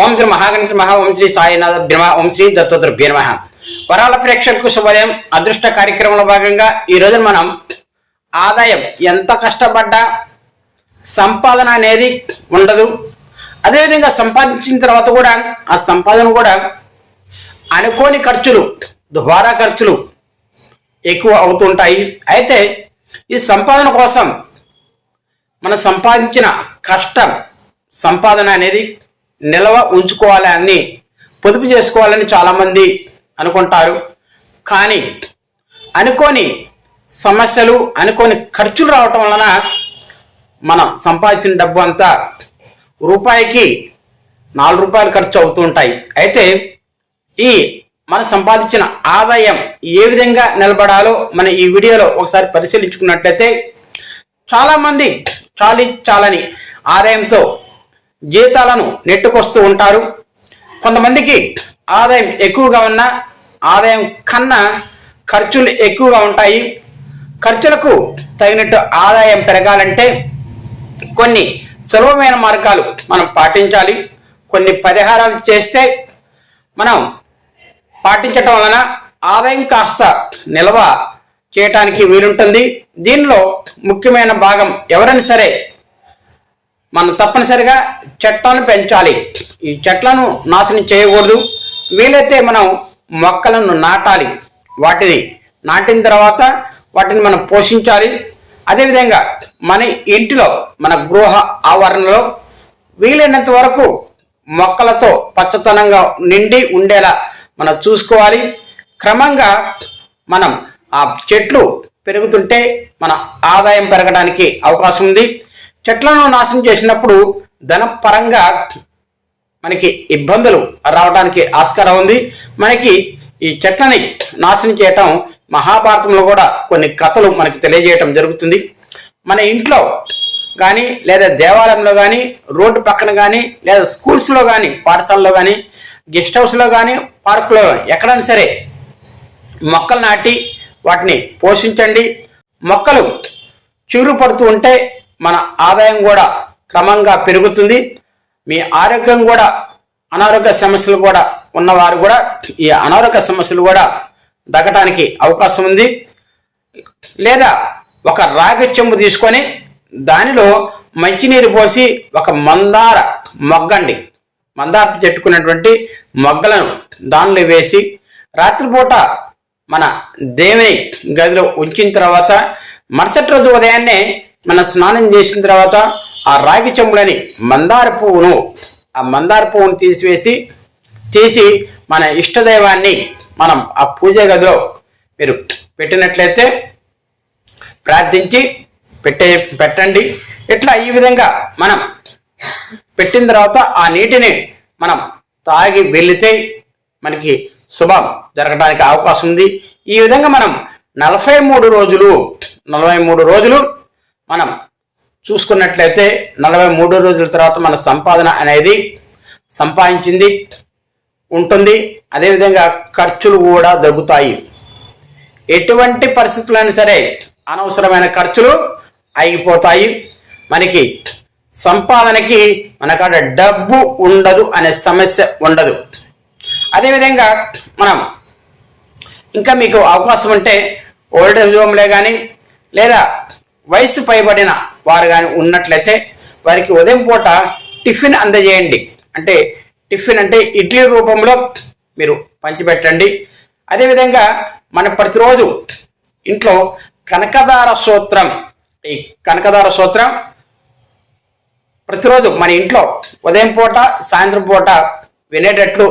ఓం శ్రీ మహాగణేశ మహా ఓం శ్రీ సాయినాథ భ్రమ ఓం శ్రీ దత్తోత్తర నమ. వరాల ప్రేక్షకులకు శుభోదయం. అదృష్ట కార్యక్రమంలో భాగంగా ఈరోజు మనం ఆదాయం ఎంత కష్టపడ్డా సంపాదన అనేది ఉండదు. అదేవిధంగా సంపాదించిన తర్వాత కూడా ఆ సంపాదన కూడా అనుకోని ఖర్చులు దుబారా ఖర్చులు ఎక్కువ అవుతుంటాయి అయితే ఈ సంపాదన కోసం మనం సంపాదించిన కష్టం సంపాదన అనేది నిల్వ ఉంచుకోవాలని పొదుపు చేసుకోవాలని చాలామంది అనుకుంటారు. కానీ అనుకోని సమస్యలు అనుకోని ఖర్చులు రావటం వలన మనం సంపాదించిన డబ్బు అంతా రూపాయికి నాలుగు రూపాయలు ఖర్చు అవుతుంటాయి అయితే ఈ మనం సంపాదించిన ఆదాయం ఏ విధంగా నిలబడాలో మన ఈ వీడియోలో ఒకసారి పరిశీలించుకున్నట్లయితే చాలామంది చాలి చాలని ఆదాయంతో జీతాలను నెట్టుకొస్తూ ఉంటారు. కొంతమందికి ఆదాయం ఎక్కువగా ఉన్న ఆదాయం కన్నా ఖర్చులు ఎక్కువగా ఉంటాయి. ఖర్చులకు తగినట్టు ఆదాయం పెరగాలంటే కొన్ని సులభమైన మార్గాలు మనం పాటించాలి. కొన్ని పరిహారాలు చేస్తే మనం పాటించటం వలన ఆదాయం కాస్త నిల్వ చేయటానికి వీలుంటుంది. దీనిలో ముఖ్యమైన భాగం ఎవరైనా సరే మనం తప్పనిసరిగా చెట్లను పెంచాలి. ఈ చెట్లను నాశనం చేయకూడదు. వీలైతే మనం మొక్కలను నాటాలి. వాటిని నాటిన తర్వాత వాటిని మనం పోషించాలి. అదేవిధంగా మన ఇంటిలో మన గృహ ఆవరణలో వీలైనంత వరకు మొక్కలతో పచ్చతనంగా నిండి ఉండేలా మనం చూసుకోవాలి. క్రమంగా మనం ఆ చెట్లు పెరుగుతుంటే మన ఆదాయం పెరగడానికి అవకాశం ఉంది. చెట్లను నాశనం చేసినప్పుడు ధనపరంగా మనకి ఇబ్బందులు రావడానికి ఆస్కారం ఉంది. మనకి ఈ చెట్లని నాశనం చేయటం మహాభారతంలో కూడా కొన్ని కథలు మనకి తెలియజేయటం జరుగుతుంది. మన ఇంట్లో కానీ లేదా దేవాలయంలో కానీ రోడ్డు పక్కన కానీ లేదా స్కూల్స్లో కానీ పాఠశాలలో కానీ గెస్ట్ హౌస్లో కానీ పార్కులో కానీ ఎక్కడైనా సరే మొక్కలు నాటి వాటిని పోషించండి. మొక్కలు చిగురు పడుతూ ఉంటే మన ఆదాయం కూడా క్రమంగా పెరుగుతుంది. మీ ఆరోగ్యం కూడా అనారోగ్య సమస్యలు కూడా ఉన్నవారు కూడా ఈ అనారోగ్య సమస్యలు కూడా దగ్గటానికి అవకాశం ఉంది. లేదా ఒక రాగి చెంబు తీసుకొని దానిలో మంచినీరు పోసి ఒక మందార మొగ్గండి. మందార చెట్టుకున్నటువంటి మొగ్గలను దానిలో వేసి రాత్రిపూట మన దేవుని గదిలో ఉంచిన తర్వాత మరుసటి రోజు ఉదయాన్నే మన స్నానం చేసిన తర్వాత ఆ రాగి చెంబుడని మందార పువ్వును ఆ మందార పువ్వును తీసివేసి తీసి మన ఇష్టదైవాన్ని మనం ఆ పూజ గదిలో మీరు పెట్టినట్లయితే ప్రార్థించి పెట్టే పెట్టండి. ఇట్లా ఈ విధంగా మనం పెట్టిన తర్వాత ఆ నీటిని మనం తాగి వెళితే మనకి శుభం జరగడానికి అవకాశం ఉంది. ఈ విధంగా మనం నలభై మూడు రోజులు నలభై మూడు రోజులు మనం చూసుకున్నట్లయితే నలభై మూడు రోజుల తర్వాత మన సంపాదన అనేది సంపాదించింది ఉంటుంది. అదేవిధంగా ఖర్చులు కూడా తగ్గుతాయి. ఎటువంటి పరిస్థితులైనా సరే అనవసరమైన ఖర్చులు అయిపోతాయి మనకి సంపాదనకి మనకాడ డబ్బు ఉండదు అనే సమస్య ఉండదు. అదేవిధంగా మనం ఇంకా మీకు అవకాశం ఉంటే ఓల్డ్ ఏజ్ హోమ్లే కానీ లేదా వయసు పైబడిన వారు కానీ ఉన్నట్లయితే వారికి ఉదయం పూట టిఫిన్ అందజేయండి. అంటే టిఫిన్ అంటే ఇడ్లీ రూపంలో మీరు పంచిపెట్టండి. అదేవిధంగా మన ప్రతిరోజు ఇంట్లో కనకదార సూత్రం ఈ కనకదార సూత్రం ప్రతిరోజు మన ఇంట్లో ఉదయం పూట సాయంత్రం పూట వినేటట్లు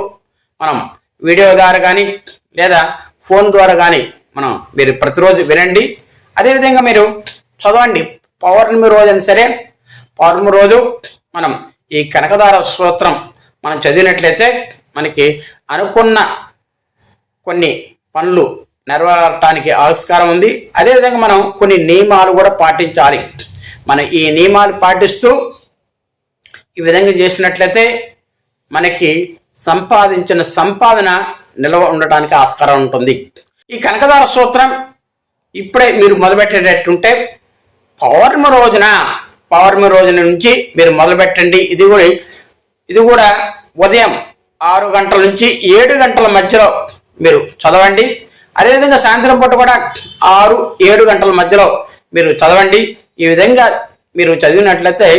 మనం వీడియో ద్వారా కానీ లేదా ఫోన్ ద్వారా కానీ మనం మీరు ప్రతిరోజు వినండి. అదేవిధంగా మీరు చదవండి. పౌర్ణమి రోజు అని సరే పౌర్ణమి రోజు మనం ఈ కనకదార స్తోత్రం మనం చదివినట్లయితే మనకి అనుకున్న కొన్ని పనులు నెరవేరటానికి ఆస్కారం ఉంది. అదేవిధంగా మనం కొన్ని నియమాలు కూడా పాటించాలి. మనం ఈ నియమాలు పాటిస్తూ ఈ విధంగా చేసినట్లయితే మనకి సంపాదించిన సంపాదన నిల్వ ఉండటానికి ఆస్కారం ఉంటుంది. ఈ కనకదార సూత్రం ఇప్పుడే మీరు మొదలుపెట్టేటట్టుంటే పౌర్ణమి రోజున పౌర్ణమి రోజున నుంచి మీరు మొదలుపెట్టండి. ఇది కూడా ఇది కూడా ఉదయం ఆరు గంటల నుంచి ఏడు గంటల మధ్యలో మీరు చదవండి. అదేవిధంగా సాయంత్రం పూట కూడా ఆరు ఏడు గంటల మధ్యలో మీరు చదవండి. ఈ విధంగా మీరు చదివినట్లయితే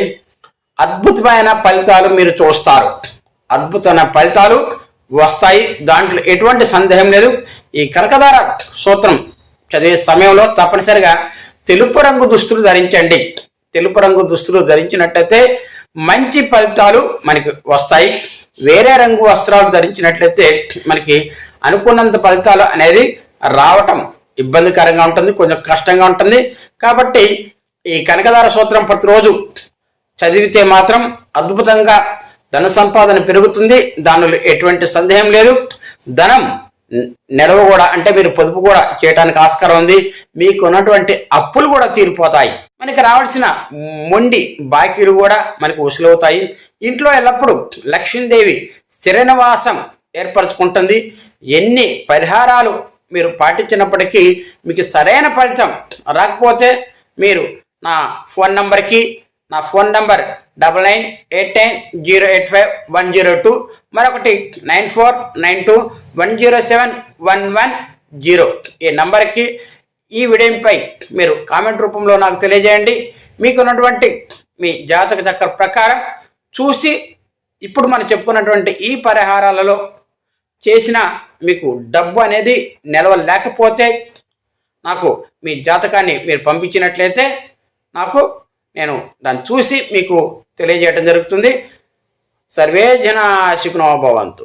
అద్భుతమైన ఫలితాలు మీరు చూస్తారు. అద్భుతమైన ఫలితాలు వస్తాయి. దాంట్లో ఎటువంటి సందేహం లేదు. ఈ కనకధార సూత్రం చదివే సమయంలో తప్పనిసరిగా తెలుపు రంగు దుస్తులు ధరించండి. తెలుపు రంగు దుస్తులు ధరించినట్లయితే మంచి ఫలితాలు మనకి వస్తాయి. వేరే రంగు వస్త్రాలు ధరించినట్లయితే మనకి అనుకున్నంత ఫలితాలు అనేది రావటం ఇబ్బందికరంగా ఉంటుంది కొంచెం కష్టంగా ఉంటుంది. కాబట్టి ఈ కనకదార సూత్రం ప్రతిరోజు చదివితే మాత్రం అద్భుతంగా ధన సంపాదన పెరుగుతుంది. దానిలో ఎటువంటి సందేహం లేదు. ధనం నెడవ కూడా అంటే మీరు పొదుపు కూడా చేయడానికి ఆస్కారం ఉంది. మీకు ఉన్నటువంటి అప్పులు కూడా తీరిపోతాయి. మనకి రావాల్సిన మొండి బాకీలు కూడా మనకు వసూలవుతాయి ఇంట్లో ఎల్లప్పుడూ లక్ష్మీదేవి స్థిరనివాసం ఏర్పరచుకుంటుంది. ఎన్ని పరిహారాలు మీరు పాటించినప్పటికీ మీకు సరైన ఫలితం రాకపోతే మీరు నా ఫోన్ నంబర్కి నా phone number double nine eight nine zero eight five one zero two మరొకటి nine four nine two one zero seven one one zero. ఈ నంబర్కి ఈ విడయంపై మీరు కామెంట్ రూపంలో నాకు తెలియజేయండి. మీకు ఉన్నటువంటి మీ జాతక చక్ర ప్రకారం చూసి ఇప్పుడు మనం చెప్పుకున్నటువంటి ఈ పరిహారాలలో చేసిన మీకు డబ్బు అనేది నిలవలేకపోతే నాకు మీ జాతకాన్ని మీరు పంపించినట్లయితే నాకు నేను దాన్ని చూసి మీకు తెలియజేయడం జరుగుతుంది. సర్వే జనా శికునో భవంతు.